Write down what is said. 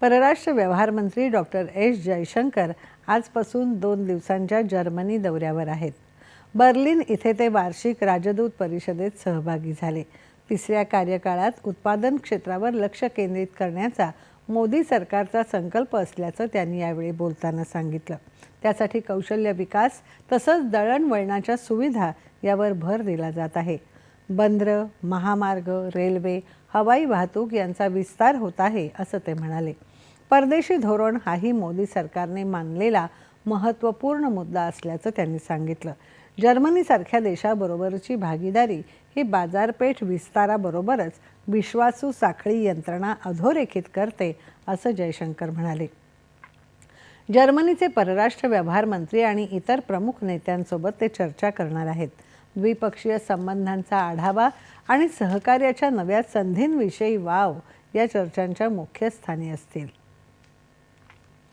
परराष्ट्र व्यवहार मंत्री डॉक्टर एस जयशंकर आजपासून दोन दिवसांच्या जर्मनी दौऱ्यावर आहेत. बर्लिन इथे ते वार्षिक राजदूत परिषदेत सहभागी झाले. तिसऱ्या कार्यकाळात उत्पादन क्षेत्रावर लक्ष केंद्रित करण्याचा मोदी सरकारचा संकल्प असल्याचं त्यांनी यावेळी बोलताना सांगितलं. त्यासाठी कौशल्य विकास तसंच दळणवळणाच्या सुविधा यावर भर दिला जात आहे. बंदरं महामार्ग रेल्वे हवाई वाहतूक यांचा विस्तार होत आहे असं ते म्हणाले. परदेशी धोरण हाही मोदी सरकारने मानलेला महत्त्वपूर्ण मुद्दा असल्याचं त्यांनी सांगितलं. जर्मनीसारख्या देशाबरोबरची भागीदारी ही बाजारपेठ विस्ताराबरोबरच विश्वासू साखळी यंत्रणा अधोरेखित करते असं जयशंकर म्हणाले. जर्मनीचे परराष्ट्र व्यवहार मंत्री आणि इतर प्रमुख नेत्यांसोबत ते चर्चा करणार आहेत. द्विपक्षीय संबंधांचा आढावा आणि सहकार्याच्या नव्या संधींविषयी वाव या चर्चांच्या मुख्य स्थानी असतील.